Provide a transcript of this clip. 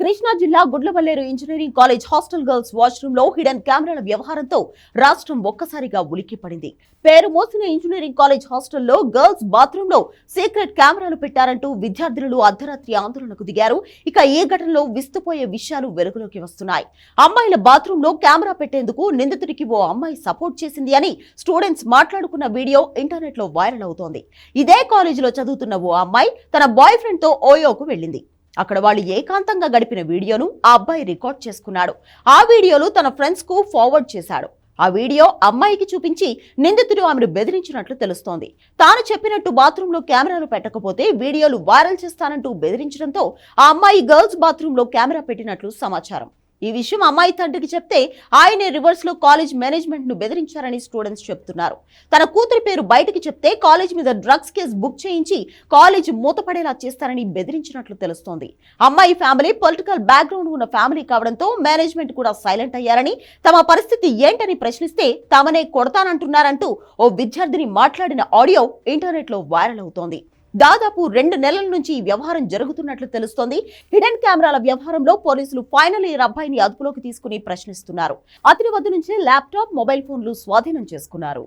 కృష్ణా జిల్లా Gudlavalleru engineering college hostel girls వాష్రూమ్లో hidden కెమెరాల వ్యవహారంతో రాష్ట్రం ఒక్కసారిగా ఉలిక్కిపడింది పేరు మోసిన ఇంజనీరింగ్ కాలేజ్ హాస్టల్లో గర్ల్స్ బాత్రూమ్లో సీక్రెట్ కెమెరాలు పెట్టారంటూ విద్యార్థినులు అర్ధరాత్రి ఆందోళనకు దిగారు. ఇక ఈ ఘటనలో విస్తుపోయే విషయాలు వెలుగులోకి వస్తున్నాయి. అమ్మాయిల బాత్రూమ్లో కెమెరా పెట్టేందుకు నిందితుడికి ఓ అమ్మాయి సపోర్ట్ చేసింది అని స్టూడెంట్స్ మాట్లాడుకున్న వీడియో ఇంటర్నెట్లో వైరల్ అవుతోంది. ఇదే కాలేజీలో చదువుతున్న ఓ అమ్మాయి తన బాయ్ ఫ్రెండ్తో ఓయోకు వెళ్ళింది. అక్కడ వాళ్ళు ఏకాంతంగా గడిపిన వీడియోను ఆ అబ్బాయి రికార్డ్ చేసుకున్నాడు. ఆ వీడియోలు తన ఫ్రెండ్స్కు ఫార్వర్డ్ చేశాడు. ఆ వీడియో అమ్మాయికి చూపించి నిందితుడు ఆమెను బెదిరించినట్లు తెలుస్తోంది. తాను చెప్పినట్టు బాత్రూంలో కెమెరాలు పెట్టకపోతే వీడియోలు వైరల్ చేస్తానంటూ బెదిరించడంతో ఆ అమ్మాయి గర్ల్స్ బాత్రూంలో కెమెరా పెట్టినట్లు సమాచారం. ఈ విషయం అమ్మాయి తండ్రికి చెప్తే ఆయనే రివర్స్లో కాలేజ్ మేనేజ్మెంట్ను బెదిరించారని స్టూడెంట్స్ చెప్తున్నారు. తన కూతురి పేరు బయటకి చెప్తే కాలేజ్ మీద డ్రగ్స్ కేసు బుక్ చేయించి కాలేజ్ మూతపడేలా చేస్తారని బెదిరించినట్లు తెలుస్తోంది. అమ్మాయి ఫ్యామిలీ పొలిటికల్ బ్యాక్గ్రౌండ్ ఉన్న ఫ్యామిలీ కావడంతో మేనేజ్మెంట్ కూడా సైలెంట్ అయ్యారని తమ పరిస్థితి ఏంటని ప్రశ్నిస్తే తమనే కొడతానంటున్నారంటూ ఓ విద్యార్థిని మాట్లాడిన ఆడియో ఇంటర్నెట్లో వైరల్ అవుతోంది. దాదాపు రెండు నెలల నుంచి ఈ వ్యవహారం జరుగుతున్నట్లు తెలుస్తోంది. హిడెన్ కెమెరాల వ్యవహారంలో పోలీసులు ఫైనల్ ఇయర్ అబ్బాయిని అదుపులోకి తీసుకుని ప్రశ్నిస్తున్నారు. అతని వద్ద నుంచి ల్యాప్టాప్ మొబైల్ ఫోన్లు స్వాధీనం చేసుకున్నారు.